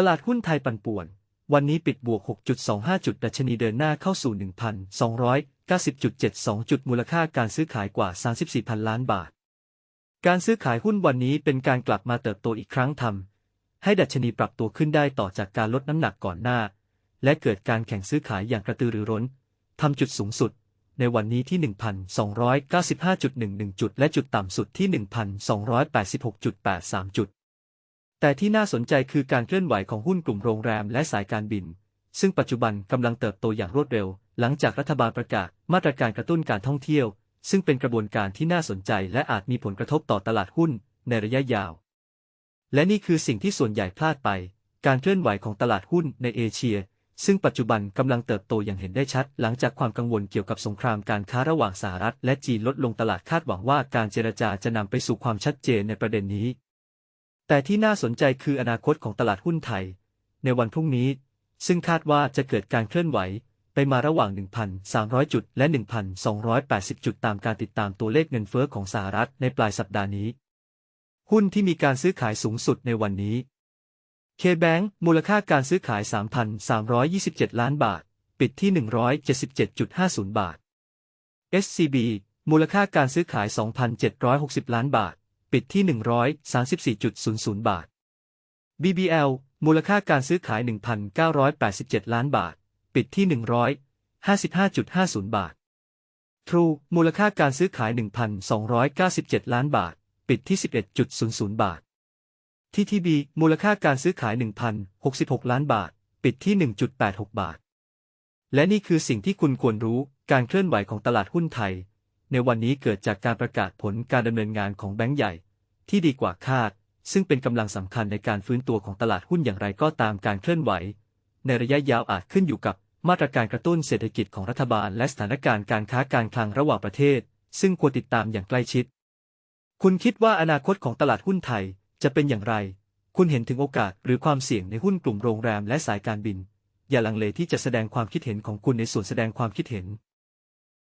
ตลาดหุ้นไทยปั่นป่วน วันนี้ปิดบวก 6.25 จุด ดัชนีเดินหน้าเข้าสู่ 1,290.72 จุด มูลค่าการซื้อขายกว่า 34พันล้านบาท การซื้อขายหุ้นวันนี้เป็นการกลับมาเติบโตอีกครั้งทำให้ดัชนีปรับตัวขึ้นได้ต่อจากการลดน้ำหนักก่อนหน้า และเกิดการแข่งซื้อขายอย่างกระตือรือร้นทำจุดสูงสุดในวันนี้ที่ 1,295.11 จุด และจุดต่ำสุดที่ 1,286.83 จุด แต่ที่น่าสนใจคือการเคลื่อนไหวของหุ้นกลุ่มโรงแรมและสายการบิน ซึ่งปัจจุบันกำลังเติบโตอย่างรวดเร็ว หลังจากรัฐบาลประกาศมาตรการกระตุ้นการท่องเที่ยว ซึ่งเป็นกระบวนการที่น่าสนใจและอาจมีผลกระทบต่อตลาดหุ้นในระยะยาว และนี่คือสิ่งที่ส่วนใหญ่พลาดไป การเคลื่อนไหวของตลาดหุ้นในเอเชีย ซึ่งปัจจุบันกำลังเติบโตอย่างเห็นได้ชัด หลังจากความกังวลเกี่ยวกับสงครามการค้าระหว่างสหรัฐ และจีนลดลงตลาดคาดหวังว่าการเจรจาจะนำไปสู่ความชัดเจนในประเด็นนี้ แต่ที่น่าสนใจคืออนาคตของตลาดหุ้นไทย ในวันพรุ่งนี้ ซึ่งคาดว่าจะเกิดการเคลื่อนไหว ไปมาระหว่าง 1,300 จุด และ 1,280 จุดตามการติดตามตัวเลขเงินเฟ้อของสหรัฐในปลายสัปดาห์นี้ หุ้นที่มีการซื้อขายสูงสุดในวันนี้ K-Bank มูลค่าการซื้อขาย 3,327 ล้านบาท ปิดที่ 177.50 บาท SCB มูลค่าการซื้อขาย 2,760 ล้านบาท ปิดที่ 134.00 บาท BBL มูลค่าการซื้อขาย 1,987 ล้านบาท ปิดที่ 155.50 บาท True มูลค่าการซื้อขาย 1,297 ล้านบาท ปิดที่ 11.00 บาท TTB มูลค่าการซื้อขาย 1,066 ล้านบาท ปิดที่ 1.86 บาท และนี่คือสิ่งที่คุณควรรู้การเคลื่อนไหวของตลาดหุ้นไทย ในวันนี้เกิดจากการประกาศผลการดำเนินงานของแบงก์ใหญ่ ที่ดีกว่าคาด ซึ่งเป็นกำลังสำคัญในการฟื้นตัวของตลาดหุ้นอย่างไรก็ตามการเคลื่อนไหว ในระยะยาวอาจขึ้นอยู่กับมาตรการกระตุ้นเศรษฐกิจของรัฐบาล และสถานการณ์การค้าการคลังระหว่างประเทศ ซึ่งควรติดตามอย่างใกล้ชิด คุณคิดว่าอนาคตของตลาดหุ้นไทยจะเป็นอย่างไร คุณเห็นถึงโอกาสหรือความเสี่ยงในหุ้นกลุ่มโรงแรมและสายการบิน อย่าลังเลที่จะแสดงความคิดเห็นของคุณในส่วนแสดงความคิดเห็น